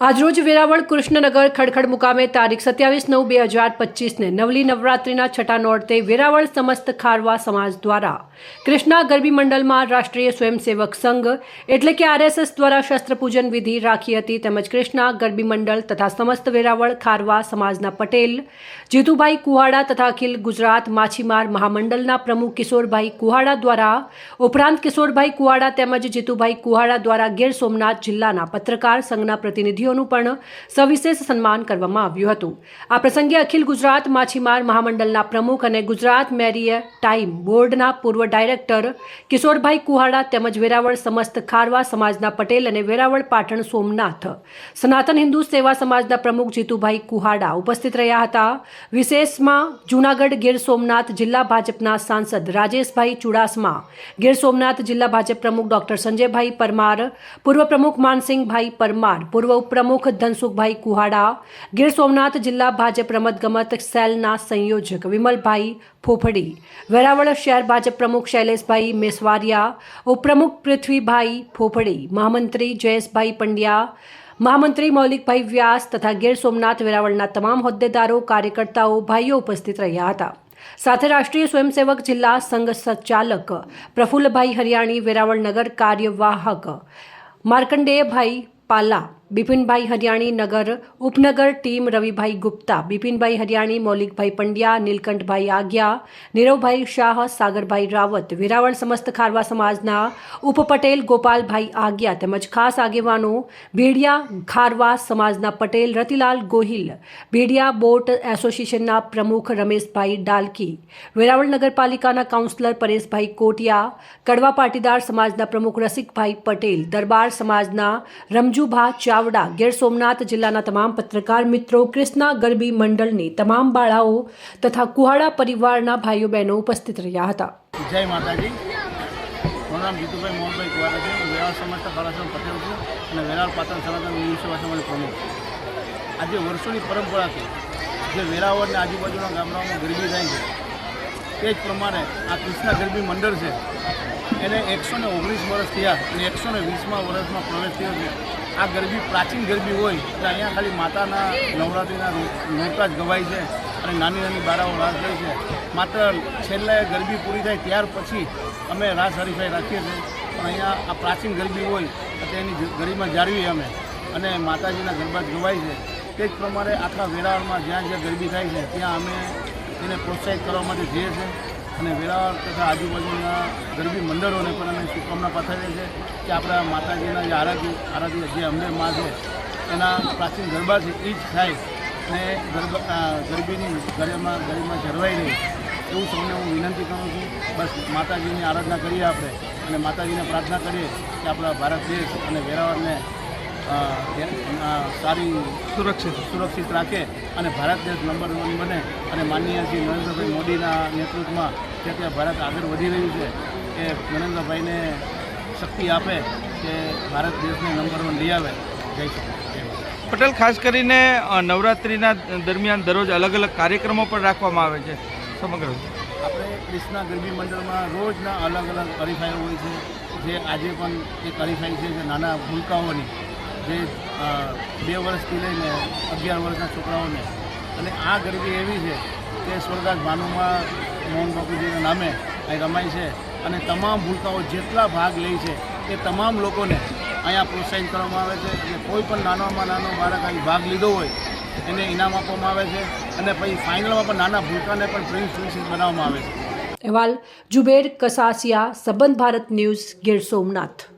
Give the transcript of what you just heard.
આજરોજ વેરાવળ કૃષ્ણનગર ખડખડ મુકામે તારીખ સત્યાવીસ નવ બે હજાર પચીસને નવલી નવરાત્રિના છઠ્ઠા નોરતે વેરાવળ સમસ્ત ખારવા સમાજ દ્વારા કૃષ્ણા ગરબી મંડળમાં રાષ્ટ્રીય સ્વયંસેવક સંઘ એટલે કે આરએસએસ દ્વારા શસ્ત્રપૂજન વિધિ રાખી હતી તેમજ કૃષ્ણા ગરબી મંડળ તથા સમસ્ત વેરાવળ ખારવા સમાજના પટેલ, જીતુભાઈ કુહાડા તથા અખિલ ગુજરાત માછીમાર મહામંડળના પ્રમુખ કિશોરભાઈ કુહાડા દ્વારા, ઉપરાંત કિશોરભાઈ કુહાડા તેમજ જીતુભાઈ કુહાડા દ્વારા ગીર સોમનાથ જિલ્લાના પત્રકાર સંઘના પ્રતિનિધિઓનું પણ સવિશેષ સન્માન કરવામાં આવ્યું હતું. આ પ્રસંગે અખિલ ગુજરાત માછીમાર મહામંડળના પ્રમુખ અને ગુજરાત મેરીય ટાઈમ બોર્ડના પૂર્વ ડાયરેક્ટર કિશોરભાઈ કુહાડા તેમજ વેરાવળ સમસ્ત ખારવા સમાજના પટેલ અને વેરાવળ પાટણ સોમનાથ સનાતન હિન્દુ સેવા સમાજના પ્રમુખ જીતુભાઈ કુહાડા ઉપસ્થિત રહ્યા હતા. વિશેષમાં જૂનાગઢ ગીર સોમનાથ જિલ્લા ભાજપના સાંસદ રાજેશભાઈ ચુડાસમા, ગીર સોમનાથ જિલ્લા ભાજપ પ્રમુખ ડોક્ટર સંજયભાઈ પરમાર, પૂર્વ પ્રમુખ માનસિંહભાઈ પરમાર, પૂર્વ ઉપપ્રમુખ ધનસુખભાઈ કુહાડા, ગીર સોમનાથ જિલ્લા ભાજપ રમતગમત સેલના સંયોજક વિમલભાઈ ફોફડી, વેરાવળ શહેર ભાજપ પ્રમુખ શૈલેષભાઈ મેસવારિયા ઉપપ્રમુખ પૃથ્વીભાઈ ફોફડી, મહામંત્રી જયેશભાઈ પંડ્યા, મહામંત્રી મૌલિકભાઈ વ્યાસ તથા ગીર સોમનાથ વેરાવળના તમામ હોદ્દેદારો, કાર્યકર્તાઓ, ભાઈઓ ઉપસ્થિત રહ્યા હતા. સાથે રાષ્ટ્રીય સ્વયંસેવક જિલ્લા સંઘ સંચાલક પ્રફુલ્લભાઈ હરિયાણી, વેરાવળ નગર કાર્યવાહક માર્કંડેયભાઈ પાલા બિપિનભાઈ હરિયાણી નગર ઉપનગર ટીમ રવિભાઈ ગુપ્તા, બિપિનભાઈ હરિયાણી, મૌલિકભાઈ પંડ્યા, નીલકંઠભાઈ આગ્યા, નીરવભાઈ શાહ, સાગરભાઈ રાવત, વેરાવળ સમસ્ત ખારવા સમાજના ઉપપટેલ ગોપાલભાઈ આગ્યા તેમજ ખાસ આગેવાનો ભેડિયા ખારવા સમાજના પટેલ, રતિલાલ ગોહિલ, ભેડિયા બોટ એસોસિએશનના પ્રમુખ રમેશભાઈ ડાલકી, વેરાવળ નગરપાલિકાના કાઉન્સિલર પરેશભાઈ કોટિયા, કડવા પાટીદાર સમાજના પ્રમુખ રસિકભાઈ પટેલ, દરબાર સમાજના રમજુભા ચાવડા ગીર સોમનાથ જિલ્લાના તમામ પત્રકાર મિત્રો, કૃષ્ણા ગરબી મંડળની તમામ બાળાઓ તથા કુહાડા પરિવારના ભાઈઓ બહેનો ઉપસ્થિત રહ્યા હતા. જય માતાજી. મારું નામ જીતુભાઈ મોહનભાઈ કુવારા છે. હું વેરાળ સમસ્ત ફરાસમ પટેલ છું અને વેરાળ પાટણ સનાતન હિન્દુ સમાજ પ્રમુખ આજે વર્ષોની પરંપરાથી જે વેરાવળ આજુબાજુના ગામડાઓમાં ગરબી થાય છે. તે જ પ્રમાણે આ કૃષ્ણા ગરબી મંડળ છે. એને એકસો ને ઓગણીસ વર્ષ થયા અને એકસો ને વીસમાં વર્ષમાં પ્રવેશ થયો છે. આ ગરબી પ્રાચીન ગરબી હોય, એટલે અહીંયા ખાલી માતાના નવરાત્રિના નોટા જ ગવાય છે અને નાની નાની બારાઓ રાસ થાય છે. માત્ર છેલ્લે ગરબી પૂરી થાય ત્યાર પછી અમે રાસ હરીફાઈ રાખીએ છીએ. પણ અહીંયા આ પ્રાચીન ગરબી હોય તો તેની જ- જાળવીએ અમે અને માતાજીના ગરબા જ ગવાય છે. તે જ પ્રમાણે આખા વેરાવળમાં જ્યાં જ્યાં ગરબી થાય છે, ત્યાં અમે એને પ્રોત્સાહિત કરવા માટે જઈએ છીએ. અને વેરાવળ તથા આજુબાજુના ગરબી મંડળોને પણ અમે શુભકામના પાઠવીએ છીએ કે આપણા માતાજીના જે આરાધી આરાધી જે અમને માં છે, એના પ્રાચીન ગરબા છે એ જ થાય અને ગરબા ગરબીની ગરિમા ગરિમા જળવાઈ રહે. એવું સૌને હું વિનંતી કરું છું. બસ માતાજીની આરાધના કરીએ આપણે અને માતાજીને પ્રાર્થના કરીએ કે આપણા ભારત દેશ અને વેરાવળને સારી સુરક્ષિત સુરક્ષિત રાખે અને ભારત દેશ નંબર વન બને. અને માનનીય શ્રી નરેન્દ્રભાઈ મોદીના નેતૃત્વમાં જે ત્યાં ભારત આગળ વધી રહ્યું છે એ નરેન્દ્રભાઈને શક્તિ આપે કે ભારત દેશને નંબર વન લઈ આવે. જય શ્રી પટેલ ખાસ કરીને નવરાત્રિના દરમિયાન દરરોજ અલગ અલગ કાર્યક્રમો પણ રાખવામાં આવે છે સમગ્ર આપણે કૃષ્ણા ગરબી મંડળમાં રોજના અલગ અલગ હરીફાઈઓ હોય છે જે આજે પણ એક હરીફાઈ છે જે નાના ભૂલકાઓની. જે બે વર્ષથી લઈને અગિયાર વર્ષના છોકરાઓને. અને આ ગરબી એવી છે કે સ્વર્ગાત ભાનુમાં મોહન બાપુજીના નામે અહીં રમાય છે અને તમામ ભૂલકાઓ જેટલા ભાગ લે છે એ તમામ લોકોને અહીંયા પ્રોત્સાહિત કરવામાં આવે છે. અને કોઈ પણ નાનામાં નાનો બાળક અહીં ભાગ લીધો હોય, એને ઇનામ આપવામાં આવે છે અને પછી ફાઇનલમાં પણ નાના ભૂલકાને પણ પ્રિન્સ પ્રિન્સિસ બનાવવામાં આવે છે. અહેવાલ, જુબેર કસાસિયા, સંબંધ ભારત ન્યૂઝ, ગીર સોમનાથ.